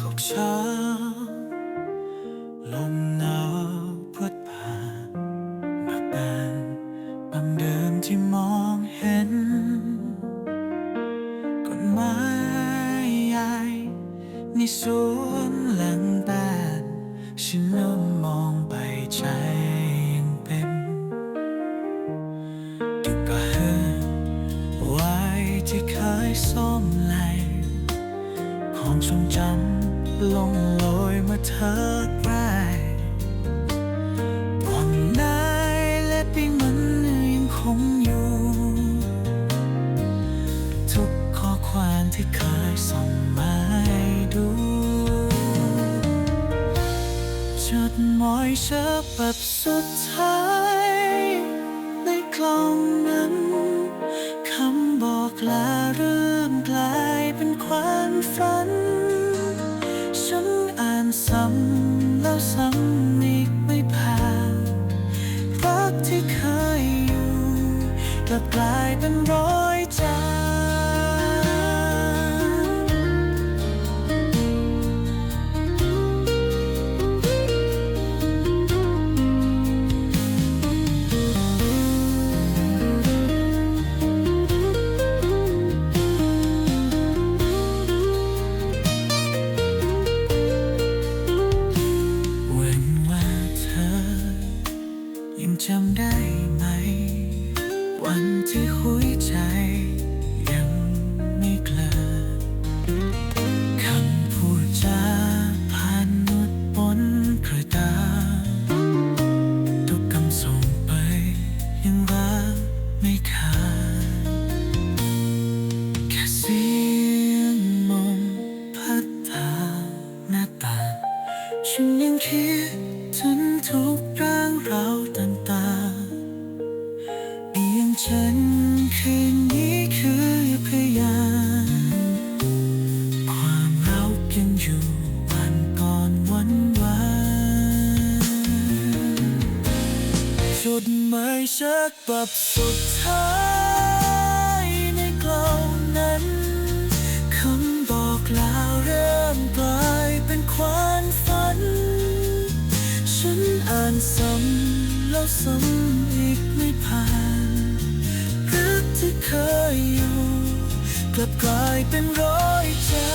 ขบช้าลมหนาวพัดผ่านมาแปนบางเดิมที่มองเห็นก้นไม้ใหญ่ในสวนหลัง ส้มไหลความทรงจำลงลอยมื่อเธอใกล้ความนายและปีมันยังคงอยู่ ทุกข้อความที่เคยส่งมาให้ดูจดหมายฉบับสุดท้าย ลายเป็นความฝัน ฉันอ่านซ้ำแล้วซ้ำอีกไม่ผ่านรักที่เคยอยู่กลับกลายเป็นรอย วันที่หัวใจยังไม่เกลอคำพูดจาผ่านนุดบนกระดาษทุกคำส่งไปยังรักไม่ขาดแค่เสียงลมพัดทาหน้าตาฉันยังคิดถึงทุกเรื่องราวต่างๆเพียง ฉันคืนนี้คือพยานความเรายังอยู่วันก่อนวันวานจดหมายฉบับสุดท้ายในกล่องนั้นคำบอกลาเริ่มกลายเป็นความฝัน ฉันอ่านซ้ำแล้วซ้ำอีกไม่ผ่าน ที่เคยอยู่ กลับกลายเป็นรอยจ